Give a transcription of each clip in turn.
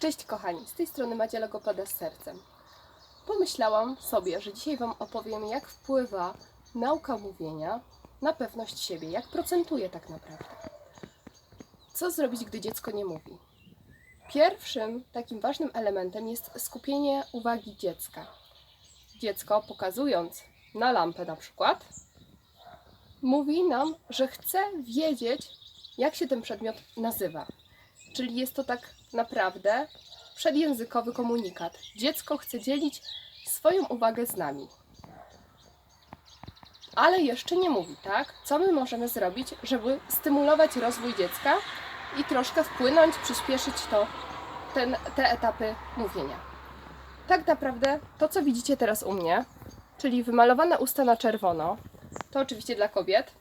Cześć kochani, z tej strony Madzia Logopada z sercem. Pomyślałam sobie, że dzisiaj Wam opowiem, jak wpływa nauka mówienia na pewność siebie, jak procentuje tak naprawdę. Co zrobić, gdy dziecko nie mówi? Pierwszym takim ważnym elementem jest skupienie uwagi dziecka. Dziecko, pokazując na lampę na przykład, mówi nam, że chce wiedzieć, jak się ten przedmiot nazywa. Czyli jest to tak naprawdę przedjęzykowy komunikat. Dziecko chce dzielić swoją uwagę z nami. Ale jeszcze nie mówi, tak? Co my możemy zrobić, żeby stymulować rozwój dziecka i troszkę wpłynąć, przyspieszyć to, ten, te etapy mówienia. Tak naprawdę to, co widzicie teraz u mnie, czyli wymalowane usta na czerwono, to oczywiście dla kobiet,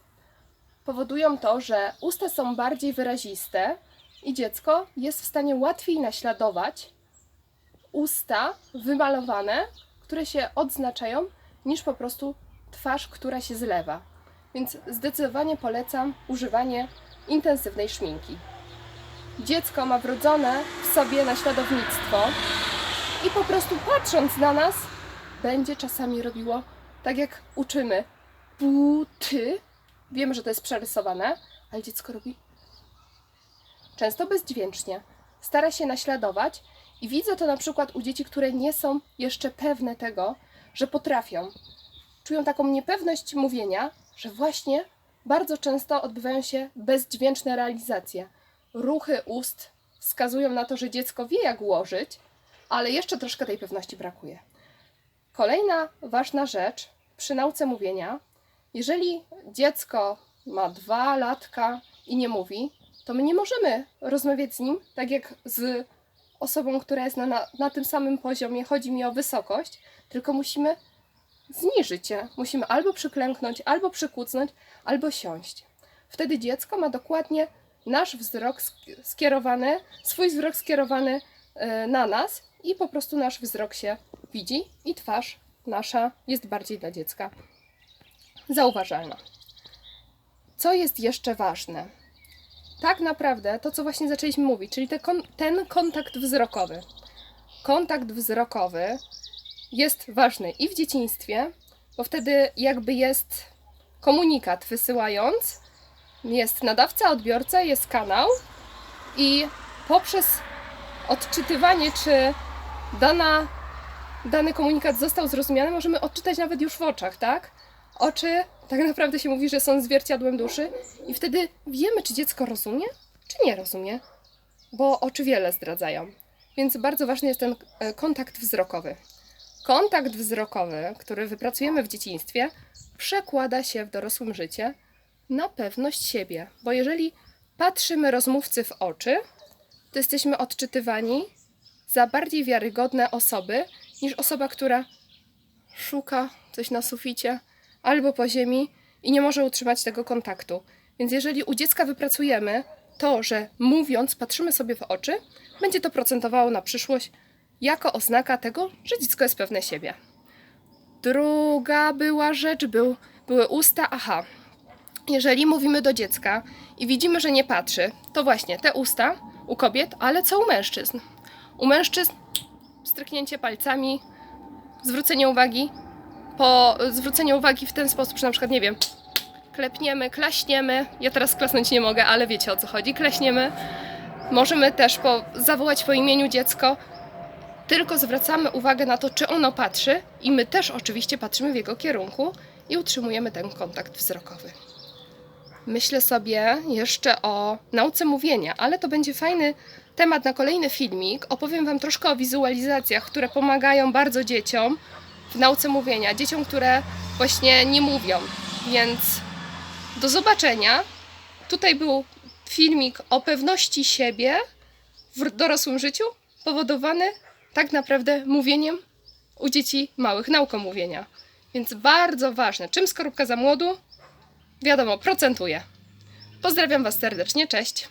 powodują to, że usta są bardziej wyraziste i dziecko jest w stanie łatwiej naśladować usta wymalowane, które się odznaczają, niż po prostu twarz, która się zlewa. Więc zdecydowanie polecam używanie intensywnej szminki. Dziecko ma wrodzone w sobie naśladownictwo i po prostu patrząc na nas, będzie czasami robiło tak jak uczymy. Buty. Wiemy, że to jest przerysowane, ale dziecko robi często bezdźwięcznie. Stara się naśladować i widzę to na przykład u dzieci, które nie są jeszcze pewne tego, że potrafią. Czują taką niepewność mówienia, że właśnie bardzo często odbywają się bezdźwięczne realizacje. Ruchy ust wskazują na to, że dziecko wie, jak ułożyć, ale jeszcze troszkę tej pewności brakuje. Kolejna ważna rzecz przy nauce mówienia, jeżeli dziecko ma dwa latka i nie mówi, to my nie możemy rozmawiać z nim tak jak z osobą, która jest na, na, na tym samym poziomie, chodzi mi o wysokość, tylko musimy zniżyć je. Musimy albo przyklęknąć, albo przykucnąć, albo siąść. Wtedy dziecko ma dokładnie nasz wzrok sk- skierowany, swój wzrok skierowany e, na nas i po prostu nasz wzrok się widzi i twarz nasza jest bardziej dla dziecka zauważalna. Co jest jeszcze ważne? Tak naprawdę to, co właśnie zaczęliśmy mówić, czyli te kon- ten kontakt wzrokowy. Kontakt wzrokowy jest ważny i w dzieciństwie, bo wtedy jakby jest komunikat wysyłając, jest nadawca, odbiorca, jest kanał i poprzez odczytywanie, czy dana, dany komunikat został zrozumiany, możemy odczytać nawet już w oczach, tak? Oczy tak naprawdę się mówi, że są zwierciadłem duszy i wtedy wiemy, czy dziecko rozumie, czy nie rozumie, bo oczy wiele zdradzają. Więc bardzo ważny jest ten e, kontakt wzrokowy. Kontakt wzrokowy, który wypracujemy w dzieciństwie, przekłada się w dorosłym życie na pewność siebie, bo jeżeli patrzymy rozmówcy w oczy, to jesteśmy odczytywani za bardziej wiarygodne osoby niż osoba, która szuka coś na suficie albo po ziemi i nie może utrzymać tego kontaktu. Więc jeżeli u dziecka wypracujemy to, że mówiąc patrzymy sobie w oczy, będzie to procentowało na przyszłość jako oznaka tego, że dziecko jest pewne siebie. Druga była rzecz, był, były usta. Aha, jeżeli mówimy do dziecka i widzimy, że nie patrzy, to właśnie te usta u kobiet, ale co u mężczyzn? U mężczyzn stryknięcie palcami, zwrócenie uwagi, po zwrócenie uwagi w ten sposób, że na przykład, nie wiem, klepniemy, klaśniemy. Ja teraz klasnąć nie mogę, ale wiecie o co chodzi. Klaśniemy. Możemy też po, zawołać po imieniu dziecko, tylko zwracamy uwagę na to, czy ono patrzy, i my też oczywiście patrzymy w jego kierunku i utrzymujemy ten kontakt wzrokowy. Myślę sobie jeszcze o nauce mówienia, ale to będzie fajny temat na kolejny filmik. Opowiem Wam troszkę o wizualizacjach, które pomagają bardzo dzieciom w nauce mówienia. Dzieciom, które właśnie nie mówią. Więc do zobaczenia. Tutaj był filmik o pewności siebie w dorosłym życiu, powodowany tak naprawdę mówieniem u dzieci małych, nauką mówienia. Więc bardzo ważne. Czym skorupka za młodu? Wiadomo, procentuje. Pozdrawiam Was serdecznie, cześć.